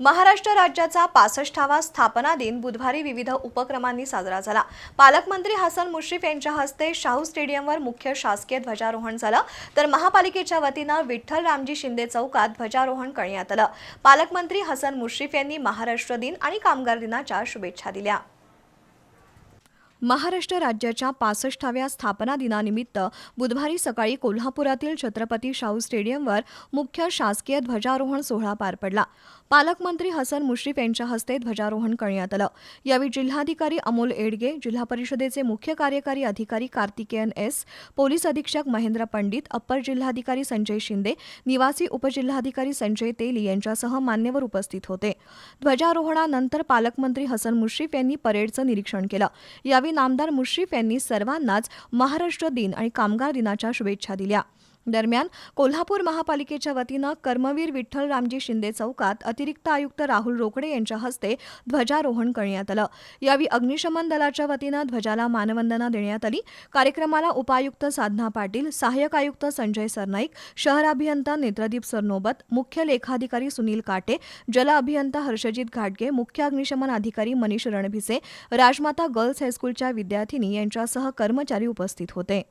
महाराष्ट्र राज्याचा पासष्टावा स्थापना दिन बुधवारी विविध उपक्रमांनी साजरा झाला. पालकमंत्री हसन मुश्रीफ यांच्या हस्ते शाहू स्टेडियमवर मुख्य शासकीय ध्वजारोहण झालं. तर महापालिकेच्या वतीनं विठ्ठल रामजी शिंदे चौकात ध्वजारोहण करण्यात आलं. पालकमंत्री हसन मुश्रीफ यांनी महाराष्ट्र दिन आणि कामगार दिनाच्या शुभेच्छा दिल्या. महाराष्ट्र राज्याच्या पासष्टाव्या स्थापना दिनानिमित्त बुधवारी सकाळी कोल्हापुरातील छत्रपती शाहू स्टेडियमवर मुख्य शासकीय ध्वजारोहण सोहळा पार पडला. पालकमंत्री हसन मुश्रीफ यांच्या हस्ते ध्वजारोहण करण्यात आलं. यावेळी जिल्हाधिकारी अमोल एडगे जिल्हा परिषदेचे मुख्य कार्यकारी अधिकारी कार्तिकेयन एस पोलीस अधीक्षक महेंद्र पंडित अप्पर जिल्हाधिकारी संजय शिंदे निवासी उपजिल्हाधिकारी संजय तेली यांच्यासह मान्यवर उपस्थित होते. ध्वजारोहणानंतर पालकमंत्री हसन मुश्रीफ यांनी परेडचं निरीक्षण केलं. यावेळी नामदार मुश्रीफ यांनी सर्वांनाच महाराष्ट्र दिन आणि कामगार दिनाच्या शुभेच्छा दिल्या. दरम्यान कोल्हापूर महापालिकेच्या वतीनं कर्मवीर विठ्ठल रामजी शिंदे चौकात अतिरिक्त आयुक्त राहुल रोकडे यांच्या हस्ते ध्वजारोहण करण्यात आलं. यावेळी अग्निशमन दलाच्या वतीनं ध्वजाला मानवंदना देण्यात आली. कार्यक्रमाला उपायुक्त साधना पाटील सहाय्यक आयुक्त संजय सरनाईक शहर अभियंता नेत्रदीप सरनोबत मुख्य लेखाधिकारी सुनील काटे जल अभियंता हर्षजित घाटगे मुख्य अग्निशमन अधिकारी मनीष रणभिसे राजमाता गर्ल्स हायस्कूलच्या विद्यार्थिनी यांच्यासह कर्मचारी उपस्थित होते.